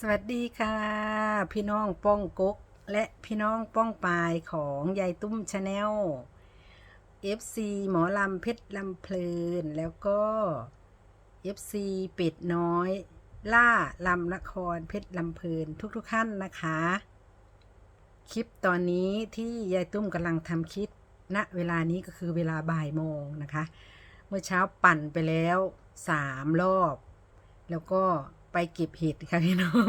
สวัสดีค่ะ พี่น้องป้องกก และพี่น้องป้องปายของยายตุ้มชาแนล FC หมอลำเพชรลำเพลิน แล้วก็ FC เป็ดน้อย ล่าลำละครเพชรลำเพลินทุกๆท่านนะคะ คลิปตอนนี้ที่ยายตุ้มกำลังทำคลิปณเวลานี้ก็คือเวลาบ่ายโมงนะคะ เมื่อเช้าปั่นไปแล้วสามรอบ แล้วก็ ไปเก็บเห็ดค่ะพี่น้อง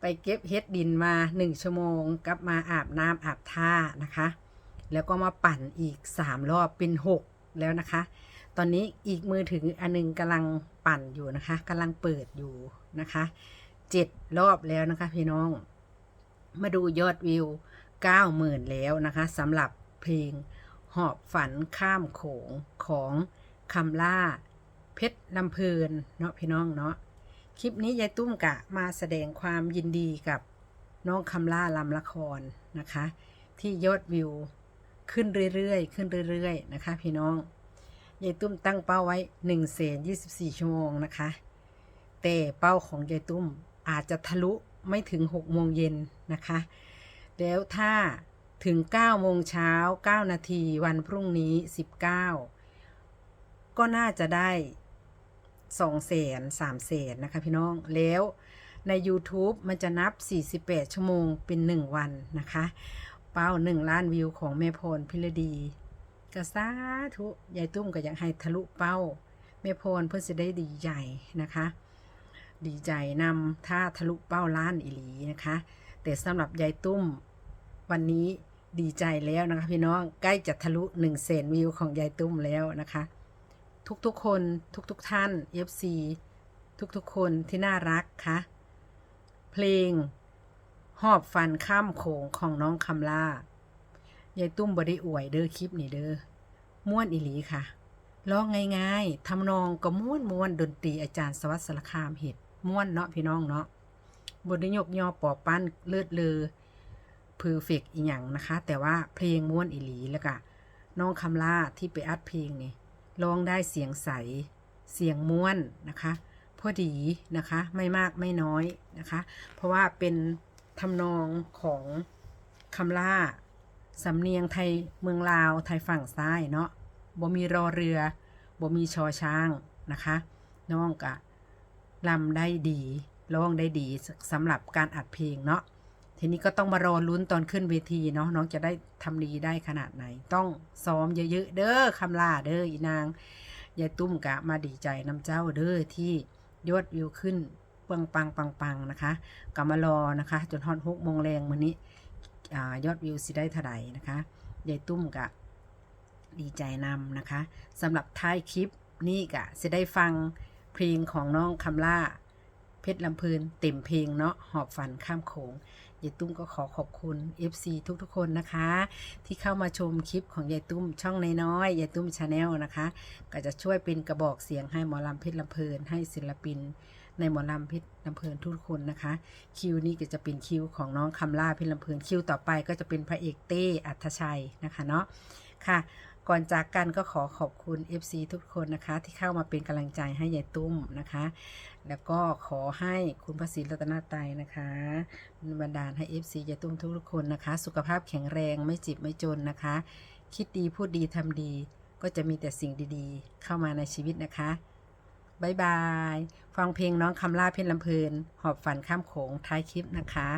ไปเก็บเห็ดดินมาหนึ่งชั่วโมง กลับมาอาบน้ำอาบท่านะคะ แล้วก็มาปั่นอีกสามรอบเป็นหกแล้วนะคะ ตอนนี้อีกมือถืออันหนึงกำลังปั่นอยู่นะคะกำลังเปิดอยู่นะคะเจ็ดรอบแล้วนะคะพี่น้อง มาดูยอดวิว9 0,000แล้วนะคะสำหรับเพลงหอบฝันข้ามโขงของคำล่าเพชรลำเพลินเนาะพี่น้องเนาะ คลิปนี้ยายตุ้มกะมาแสดงความยินดีกับน้องคำล่าลำละครนะคะ ที่ยอดวิวขึ้นเรื่อยๆ ขึ้นเรื่อยๆ นะคะ พี่น้องยายตุ้มตั้งเป้าไว้1นึ่งแสนยี่สิบสี่ชั่วโมงนะคะ แต่เป้าของยายตุ้มอาจจะทะลุไม่ถึง6โมงเย็นนะคะ แล้วถ้าถึง9โมงเช้า9นาทีวันพรุ่งนี้ 19 ก็น่าจะได้ 2แสน3แสนนะคะพี่น้องแล้วใน YouTube มันจะนับ 48 ชั่วโมงเป็น 1 วันนะคะ เป้า 1 ล้านวิวของแม่พรพิรดีก็สาธุยายตุ้มก็อยากให้ทะลุเป้า แม่พรเพื่อจะได้ดีใจนะคะ ดีใจนำถ้าทะลุเป้าล้านอีหลีนะคะ แต่สำหรับยายตุ้มวันนี้ดีใจแล้วนะคะพี่น้องใกล้จะทะลุ1นึ่งแสนวิวของยายตุ้มแล้วนะคะ ทุกๆ คนทุกๆท่าน FC ทุกๆ คนที่น่ารักค่ะ เพลง หอบฟันข้ามโขงของน้องคำล่ายายตุ้มบได้อวยเด้อคลิปนี่เด้อม่วนอีหลีค่ะร้องง่ายๆทำนองก็ม่วนม่วนดนตรีอาจารย์สวัสดิ์สารคามเห็ดม่วนเนาะพี่น้องเนาะบทนิยกยอปอปั้นเลือดเลอเพอร์เฟกอีหยังนะคะ แต่ว่าเพลงม่วนอีหลีแล้วก็น้องคำล่าที่ไปอัดเพลงนี่ ร้องได้เสียงใส เสียงม้วนนะคะพอดีนะคะไม่มากไม่น้อยนะคะ เพราะว่าเป็นทำนองของคำล่าสำเนียงไทยเมืองลาวไทยฝั่งซ้ายเนาะบ่มีรอเรือบ่มีชอช้างนะคะน้องกะลำได้ดีร้องได้ดีสำหรับการอัดเพลงเนาะ ทีนี้ก็ต้องมารอลุ้นตอนขึ้นเวทีเนาะน้องจะได้ทำดีได้ขนาดไหน ต้องซ้อมเยอะๆเด้อคำลาเด้ออีนางยายตุ้มกะมาดีใจน้ำเจ้าเด้อที่ยอดวิวขึ้นปังปังปังปังนะคะกำมารอนะคะ จนฮอตหกมงแรงมื้อนี้ยอดวิวสิได้เท่าไหร่นะคะยายตุ้มกะดีใจนำนะคะสำหรับท้ายคลิปนี่กะสิได้ฟังเพลงของน้องคำล่า เพชรลำพลินเต็มเพลงเนาะหอบฝันข้ามโขง ยายตุ้มก็ขอขอบคุณ FC ทุกๆคนนะคะ ที่เข้ามาชมคลิปของยายตุ้มช่องน้อยๆยายตุ้มชาแนลนะคะ ก็จะช่วยเป็นกระบอกเสียงให้หมอลำเพชรลำเพลินให้ศิลปิน ในหมอลำเพชรลำเพลินทุกคนนะคะ คิวนี้ก็จะเป็นคิวของน้องคำล่าเพชรลำเพลินคิวต่อไปก็จะเป็นพระเอกเต้อัธชัยนะคะเนาะค่ะ ก่อนจากกันก็ขอขอบคุณ FC ทุกคนนะคะ ที่เข้ามาเป็นกำลังใจให้ยายตุ้มนะคะ แล้วก็ขอให้คุณพระศรีรัตนตรัยนะคะบันดาลให้ FC ยายตุ้มทุกคนนะคะ สุขภาพแข็งแรงไม่จ็บไม่จนนะคะ คิดดีพูดดีทำดี ก็จะมีแต่สิ่งดีๆ เข้ามาในชีวิตนะคะบายบาย ฟังเพลงน้องคำล่าเพชรลำเพลิน หอบฝันข้ามโขงท้ายคลิปนะคะ